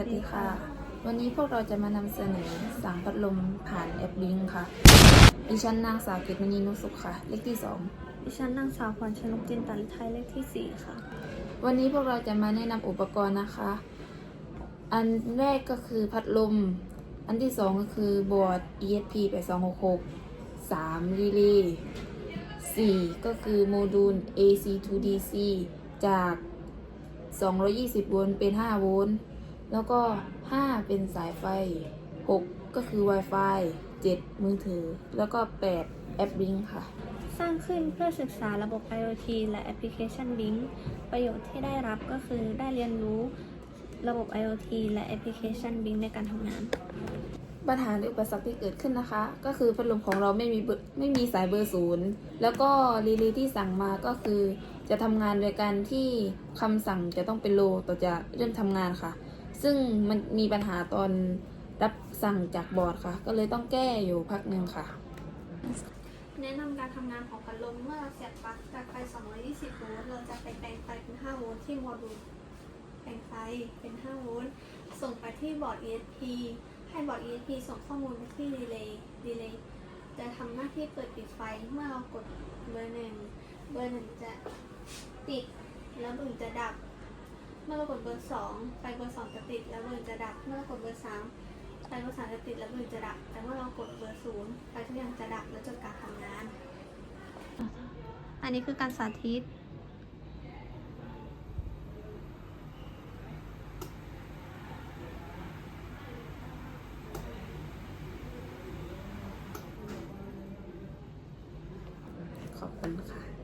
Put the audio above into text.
วัสดีค่ะ วันนี้พวกเราจะมานำเสนอสั่งพัดลมผ่านแอปลิงก์ค่ะ ดิฉันนางสาวเกตมณีนุสุขค่ะ เลขที่สองดิฉันนางสาวพรชนกจินตาลิไทยเลขที่ 4 ค่ะวันนี้พวกเราจะมาแนะนำอุปกรณ์นะคะ อันแรกก็คือพัดลม อันที่สองก็คือบอร์ด ESP 8266 3รีเลย์4ก็คือโมดูล AC to DC จาก 220 โวลต์เป็น 5 โวลต์ แล้วก็ 5 เป็นสายไฟ 6 ก็คือ Wi-Fi 7 มือถือ แล้วก็ 8 แอปลิงก์ค่ะ สร้างขึ้นเพื่อศึกษาระบบ IoT และแอปพลิเคชัน Link ประโยชน์ที่ได้รับก็คือได้เรียนรู้ระบบ IoT และแอปพลิเคชัน Link ในการทำงาน ปัญหาหรืออุปสรรคที่เกิดขึ้นนะคะ ก็คือพัดลมของเราไม่มีเบอร์ไม่มีสายเบอร์ศูนย์แล้วก็รีเลย์ที่สั่งมาก็คือ จะทำงานโดยการที่คำสั่งจะต้องเป็นโลต่อจะเริ่มทำงานค่ะ ซึ่งมันมีปัญหาตอนรับสั่งจากบอร์ดค่ะ ก็เลยต้องแก้อยู่พักหนึ่งค่ะ แนะนำการทำงานของพัดลมเมื่อเราเสียบปลั๊กจากไฟ 220 โวลต์เราจะไปแปลงไฟเป็น 5 โวลต์ที่โมดูลแปลงไฟเป็น 5 โวลต์ส่งไปที่บอร์ด ESP ให้บอร์ด ESP ส่งข้อมูลไปที่รีเลย์รีเลย์จะทำหน้าที่เปิดปิดไฟเมื่อเรากดเบอร์หนึ่งเบอร์หนึ่งจะติดแล้วเบอร์หนึ่งจะดับ เมื่อเรากดเบอร์สองไฟเบอร์สอง แล้วเบอร์จะดับ เมื่อกดเบอร์สามไฟเบอร์สามจะติดแล้วเบอร์จะดับ แต่เมื่อเรากดเบอร์ศูนย์ไฟทุกอย่างจะดับและจบการทำงาน อันนี้คือการสาธิตขอบคุณค่ะ